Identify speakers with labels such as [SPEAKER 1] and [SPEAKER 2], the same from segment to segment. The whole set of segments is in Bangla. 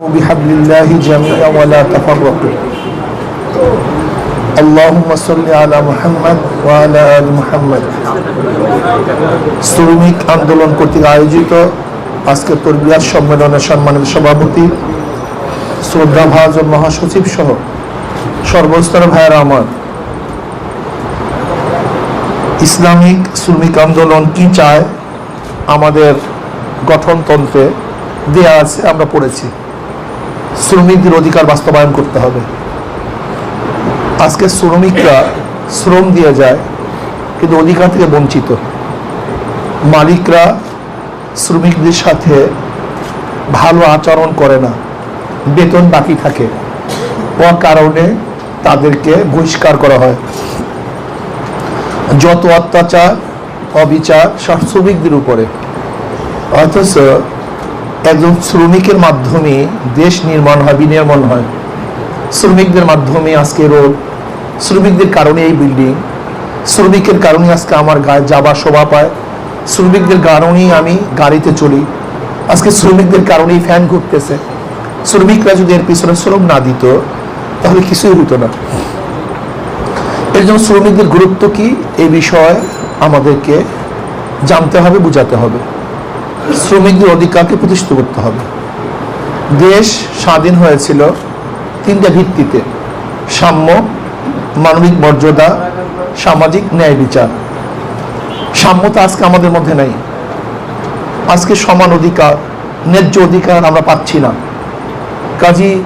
[SPEAKER 1] بحبل الله جميعا ولا تفرقوا اللهم صل على محمد وعلى آل محمد শ্রমিক আন্দোলন কর্তৃক আয়োজিত আজকে তরবিয়াত সম্মেলনের সম্মানিত সভাপতি শ্রদ্ধা ভাজন মহাসচিব সহ সর্বস্তর ভাইয়েরা আমার ইসলামিক শ্রমিক আন্দোলন কি চায় আমাদের গঠনতন্ত্রে দেয়া আছে আমরা পড়েছি শ্রমিকদের অধিকার বাস্তবায়ন করতে হবে। আজকে শ্রমিকরা শ্রম দিয়ে যায়, কিন্তু অধিকার থেকে বঞ্চিত। মালিকরা শ্রমিকদের সাথে ভালো আচরণ করে না, বেতন বাকি থাকে। কারণে তাদেরকে বহিষ্কার করা হয়। যত অত্যাচার, অবিচার সব শ্রমিকদের উপরে। অথচ একজন শ্রমিকের মাধ্যমে দেশ নির্মাণ হয়, বিনির্মাণ হয়। শ্রমিকদের মাধ্যমে আজকে রোড, শ্রমিকদের কারণে এই বিল্ডিং শ্রমিকের কারণে আজকে আমার গায়ে যাবা শোভা পায়, শ্রমিকদের কারণেই আমি গাড়িতে চলি আজকে শ্রমিকদের কারণেই ফ্যান ঘুরতেছে। শ্রমিকরা যদি এর পিছনে শ্রম না দিত, তাহলে কিছুই হতো না। এর জন্য শ্রমিকদের গুরুত্ব কি? এই বিষয়ে আমাদেরকে জানতে হবে, বোঝাতে হবে। শ্রমিকদের অধিকারকে প্রতিষ্ঠিত করতে হবে। দেশ স্বাধীন হয়েছিল তিনটা ভিত্তিতে। সাম্য, মানবিক মর্যাদা, সামাজিক ন্যায় বিচার। সাম্যতা আজকে আমাদের মধ্যে নেই। আজকে সমান অধিকার, ন্যায্য অধিকার আমরা পাচ্ছি না। কাজী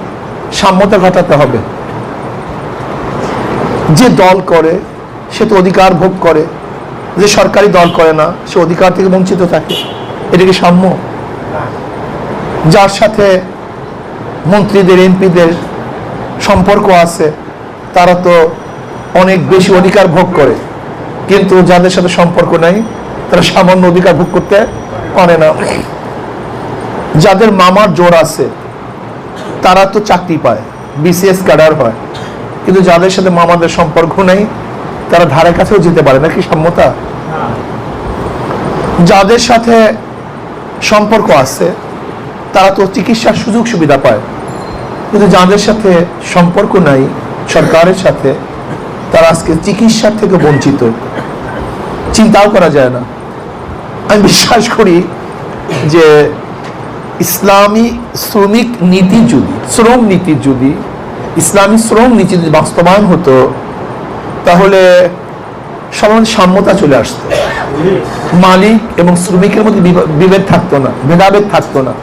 [SPEAKER 1] সাম্যতা ঘটাতে হবে। যে দল করে, সে তো অধিকার ভোগ করে। যে সরকারি দল করে না, সে অধিকার থেকে বঞ্চিত থাকে। এটা কি সাম্য? যার সাথে মন্ত্রীদের, এমপিদের সম্পর্ক আছে, তারা তো অনেক বেশি অধিকার ভোগ করে। কিন্তু যাদের সাথে সম্পর্ক নেই, তারা সামান্য অধিকার ভোগ করতে পারে না। যাদের মামার জোর আছে, তারা তো চাকরি পায়, বিসিএস ক্যাডার হয়। কিন্তু যাদের সাথে মামাদের সম্পর্ক নেই, তারা ধারে কাছেও যেতে পারে না, কি সম্মতা যাদের সাথে সম্পর্ক আছে, তারা তো চিকিৎসার সুযোগ সুবিধা পায়। কিন্তু যাদের সাথে সম্পর্ক নাই, সরকারের সাথে, তারা আজকে চিকিৎসার থেকে বঞ্চিত। চিন্তাও করা যায় না। আমি বিশ্বাস করি যে ইসলামী শ্রমিক নীতি যদি, শ্রম নীতি যদি, ইসলামী শ্রম নীতি যদি বাস্তবায়ন হতো, তাহলে সমান সাম্যতা চলে আসতো। মালিক এবং শ্রমিকের মধ্যে বিভা- বিভেদ থাকতো না, ভেদাভেদ থাকতো না।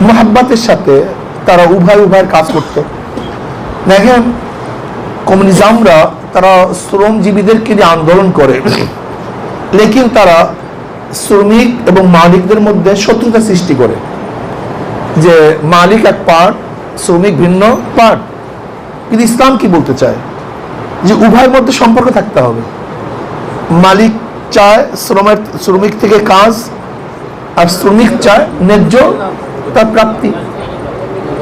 [SPEAKER 1] মোহাব্বতের সাথে তারা উভয় উভয়ের কাজ করত। দেখেন, কমিউনিজমরা তারা শ্রমজীবীদেরকে নিয়ে আন্দোলন করে। লেকিন তারা শ্রমিক এবং মালিকদের মধ্যে শত্রুতা সৃষ্টি করে। যে মালিক এক পার্ট, শ্রমিক ভিন্ন পার্ট। কিন্তু ইসলাম কি বলতে চায়? যে উভয়ের মধ্যে সম্পর্ক থাকতে হবে। মালিক চায় শ্রমের, শ্রমিক থেকে কাজ, আর শ্রমিক চায় ন্যায্য তার প্রাপ্তি।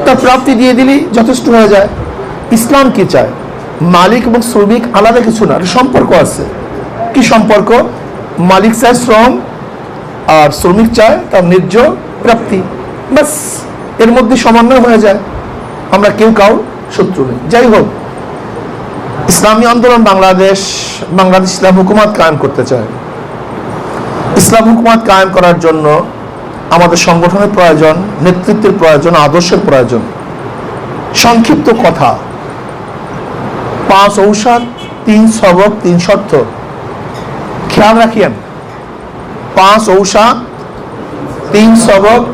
[SPEAKER 1] তার প্রাপ্তি দিয়ে দিলেই যথেষ্ট হয়ে যায়। ইসলাম কি চায়? মালিক এবং শ্রমিক আলাদা কিছু না সম্পর্ক আছে। কি সম্পর্ক? মালিক চায় শ্রম, আর শ্রমিক চায় তার ন্যায্য প্রাপ্তি। ব্যাস, এর মধ্যে সমন্বয় হয়ে যায়। আমরা কেউ কাউ শত্রু নেই। যাই হোক ইসলামী আন্দোলন বাংলাদেশ বাংলাদেশ ইসলাম হুকুমাত কায়েম করতে চায়। ইসলাম হুকুমাত কায়েম করার জন্য আমাদের সংগঠনের প্রয়োজন, নেতৃত্বের প্রয়োজন, আদর্শের প্রয়োজন। সংক্ষিপ্ত কথা। পাঁচ ঔষধ, তিন সবক, তিন শর্ত। খেয়াল রাখিয়েন। পাঁচ ঔষধ, তিন সবক,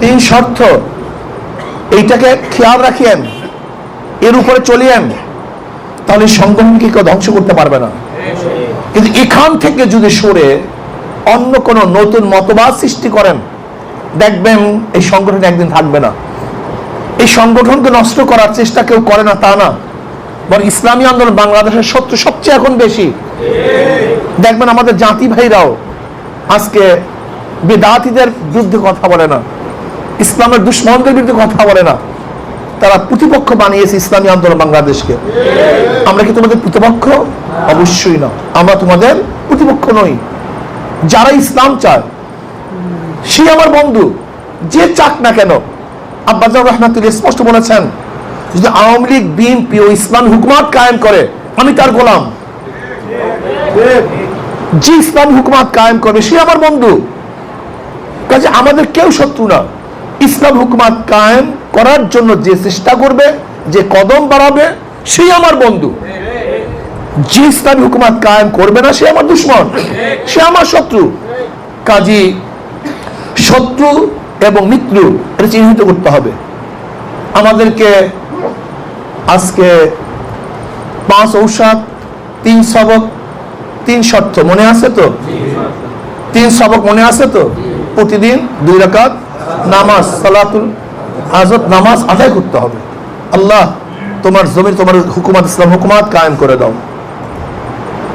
[SPEAKER 1] তিন শর্ত। এইটাকে খেয়াল রাখিয়েন। এর উপরে চলিয়েন। তাহলে সংগঠনকে কেউ ধ্বংস করতে পারবে না। কিন্তু এখান থেকে যদি সরে অন্য কোনো নতুন মতবাদ সৃষ্টি করেন, দেখবেন এই সংগঠন একদিন থাকবে না। এই সংগঠনকে নষ্ট করার চেষ্টা কেউ করে না, তা না। বরং ইসলামী আন্দোলন বাংলাদেশের শত্রু সবচেয়ে এখন বেশি। দেখবেন আমাদের জাতি ভাইরাও আজকে বেদাতিদের বিরুদ্ধে কথা বলে না, ইসলামের দুশ্মনদের বিরুদ্ধে কথা বলে না। তারা প্রতিপক্ষ বানিয়েছে ইসলামী আন্দোলন বাংলাদেশকে। আমরা কি তোমাদের প্রতিপক্ষ? অবশ্যই না। আমরা তোমাদের প্রতিপক্ষ নই। যারা ইসলাম চায়, সে আমার বন্ধু, যে চাক না কেন। আব্বাজার রহমাতুল্লাহ স্পষ্ট বলেছেন, যদি আওয়ামী লীগ, বিএনপি ও ইসলাম হুকুমাত কায়েম করে, আমি তার গোলাম। যে ইসলাম হুকুমাত কায়েম করবে, সে আমার বন্ধু। কাজে আমাদের কেউ শত্রু না। ইসলাম হুকুমাত কায়েম করার জন্য যে চেষ্টা করবে, যে কদম বাড়াবে, সেই আমার বন্ধু। যে ইসলামী হুকুমাত কায়েম করবে না, সে আমার দুশ্মন, সে আমার শত্রু। কাজী শত্রু এবং মিত্র, এটা চিহ্নিত করতে হবে। আমাদেরকে আজকে পাঁচ ঔষধ, তিন সবক, তিন শর্ত মনে আছে তো? তিন সবক মনে আছে তো? প্রতিদিন দুই রাকাত নামাজ, সালাতুল হাজত নামাজ আদায় করতে হবে। আল্লাহ, তোমার জমির তোমার হুকুমাত, ইসলাম হুকুমাত কায়েম করে দাও।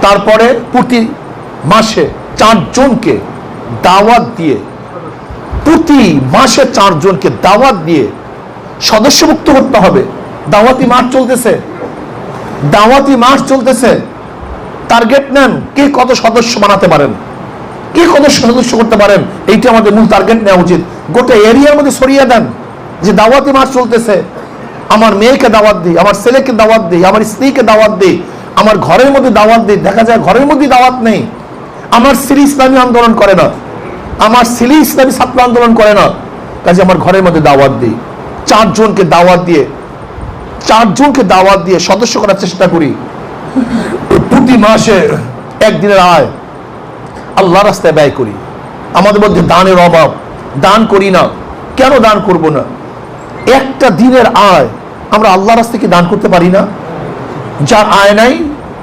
[SPEAKER 1] তারপরে প্রতি মাসে চারজনকে দাওয়াত দিয়ে, প্রতি মাসে চারজনকে দাওয়াত দিয়ে সদস্যভুক্ত করতে হবে। দাওয়াতি মাস চলতেছে। দাওয়াতি মাস চলতেছে। টার্গেট নেন কে কত সদস্য বানাতে পারেন। কে কত সদস্য করতে পারেন? এইটা আমাদের মূল টার্গেট নেওয়া উচিত। গোটা এরিয়ার মধ্যে সরিয়ে দেন। যে দাওয়াতি মাস চলতেছে, আমার মেয়েকে দাওয়াত দিই, আমার ছেলেকে দাওয়াত দিই, আমার স্ত্রীকে দাওয়াত দিই, আমার ঘরের মধ্যে দাওয়াত দিই, দেখা যায় ঘরের মধ্যে দাওয়াত নেই। আমার স্ত্রী ইসলামী আন্দোলন করে না। আমার ছেলে ইসলামী ছাত্র আন্দোলন করে না। কাজে আমার ঘরের মধ্যে দাওয়াত দিই। চারজনকে দাওয়াত দিয়ে, চারজনকে দাওয়াত দিয়ে সদস্য করার চেষ্টা করি। প্রতি মাসে একদিনের আয় আল্লাহ রাস্তায় ব্যয় করি। আমাদের মধ্যে দানের অভাব। দান করি না। কেন দান করব না? একটা দিনের আয় আমরা আল্লাহ রাস্তায় কি দান করতে পারি না? যার আয় নাই,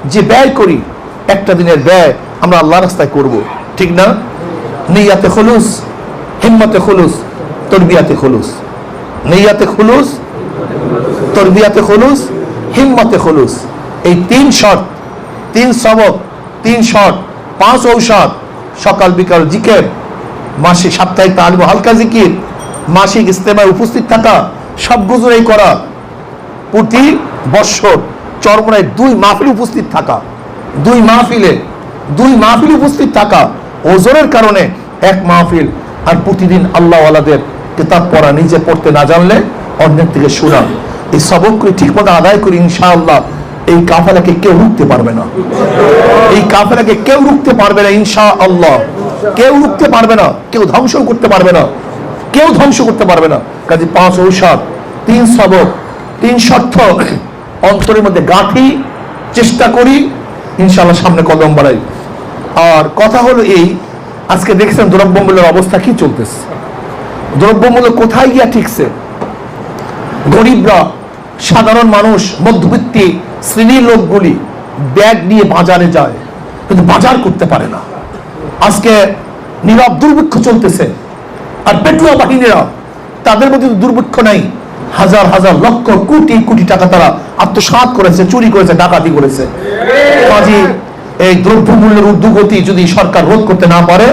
[SPEAKER 1] যে ব্যয় করি, একটা দিনের ব্যয় আমরা আল্লাহ রাস্তায় করব। ঠিক না? নেইয়াতে খুলুস, হিম্মতে খুলুস, তরবিয়াতে খুলুস। নেইয়াতে খুলুস, তরবিয়াতে খুলুস, হিম্মতে খুলুস। এই তিন শর্ত, তিন সবক, তিন শট পাঁচ ঔষধ, সকাল, বিকাল, জিকের, মাসে সাপ্তাহিক তালিম ও হালকা জিকির মাসিক ইস্তেমায় উপস্থিত থাকা সব গুজরাই করা প্রতি বৎসর চরমনায় দুই মাহফিল উপস্থিত থাকা, দুই মাহফিলে, দুই মাহফিল উপস্থিত থাকা ওজনের কারণে এক মাহফিল আর প্রতিদিন আল্লাহওয়ালাদের কিতাব পড়া, নিজে পড়তে না জানলে অন্যের থেকে শোনা এই সবকগুলি ঠিকমতো আদায় করি ইনশাআল্লাহ এই কাফেলাকে কেউ রুখতে পারবে না। এই কাফেলাকে কেউ রুখতে পারবে না ইনশা আল্লাহ কেউ রুখতে পারবে না, কেউ ধ্বংস করতে পারবে না। কেউ ধ্বংস করতে পারবে না। কাজে পাঁচ ঔষধ, তিন সবক, তিন শর্ত, অন্তরের মধ্যে গাঁথি, চেষ্টা করি, ইনশাআল্লাহ সামনে কদম বাড়াই। আর কথা হলো এই, আজকে দেখছেন দ্রব্যমূল্যের অবস্থা কি চলতেছে। দ্রব্যমূল্য কোথায় গিয়া ঠিকছে? গরিবরা, সাধারণ মানুষ, মধ্যবিত্তি, শ্রেণির লোকগুলি ব্যাগ নিয়ে বাজারে যায়, কিন্তু বাজার করতে পারে না। আজকে নীরব দুর্ভিক্ষ চলতেছে। আর পেটুয়া বাহিনীরা তাদের মধ্যে তো দুর্ভিক্ষ নাই। হাজার হাজার লক্ষ, কোটি কোটি টাকা তারা আত্মসাৎ করেছে, চুরি করেছে, ডাকাতি করেছে। কাজী, এই দ্রব্যমূল্যের ঊর্ধ্বগতি যদি সরকার রোধ করতে না পারে,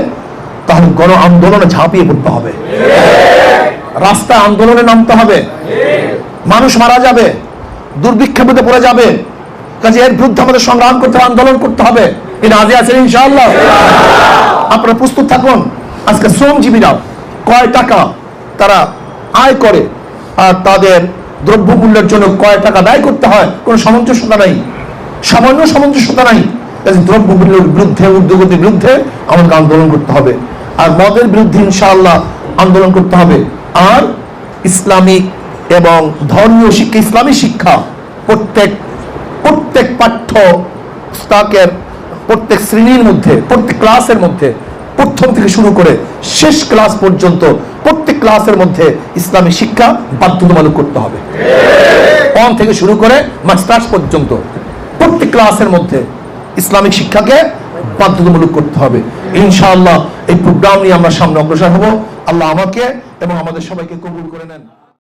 [SPEAKER 1] তাহলে গণ আন্দোলনে ঝাঁপিয়ে পড়তে হবে। রাস্তায় আন্দোলনে নামতে হবে। মানুষ মারা যাবে, দুর্ভিক্ষের মধ্যে পড়ে যাবে। কাজে, এর বিরুদ্ধে আমাদের সংগ্রাম করতে হবে, আন্দোলন করতে হবে। এটা আজে আছেন ইনশাআল্লাহ। আপনারা প্রস্তুত থাকুন। আজকে শ্রমজীবীরা কয় টাকা তারা আয় করে? আর তাদের দ্রব্যমূল্যের জন্য কয় টাকা ব্যয় করতে হয়? কোনো সামঞ্জস্যতা নাই। সামান্য সামঞ্জস্যতা নাই। দ্রব্যমূল্যের বিরুদ্ধে উদ্যোগতির বিরুদ্ধে আমাদেরকে আন্দোলন করতে হবে। আর মদের বিরুদ্ধে ইনশাআল্লাহ আন্দোলন করতে হবে। আর ইসলামিক এবং ধর্মীয় শিক্ষা ইসলামী শিক্ষা প্রত্যেক প্রত্যেক পাঠ্য পুস্তকের প্রত্যেক শ্রেণির মধ্যে, প্রত্যেক ক্লাসের মধ্যে প্রথম থেকে শুরু করে শেষ ক্লাস পর্যন্ত প্রত্যেক ক্লাসের মধ্যে ইসলামী শিক্ষা বাধ্যতামূলক করতে হবে। অন থেকে শুরু করে মাস্টার্স পর্যন্ত প্রত্যেক ক্লাসের মধ্যে ইসলামিক শিক্ষাকে বাধ্যতামূলক করতে হবে। ইনশাআল্লাহ এই প্রোগ্রাম নিয়ে আমরা সামনে অগ্রসর হব। আল্লাহ আমাকে এবং আমাদের সবাইকে কবুল করে নেন।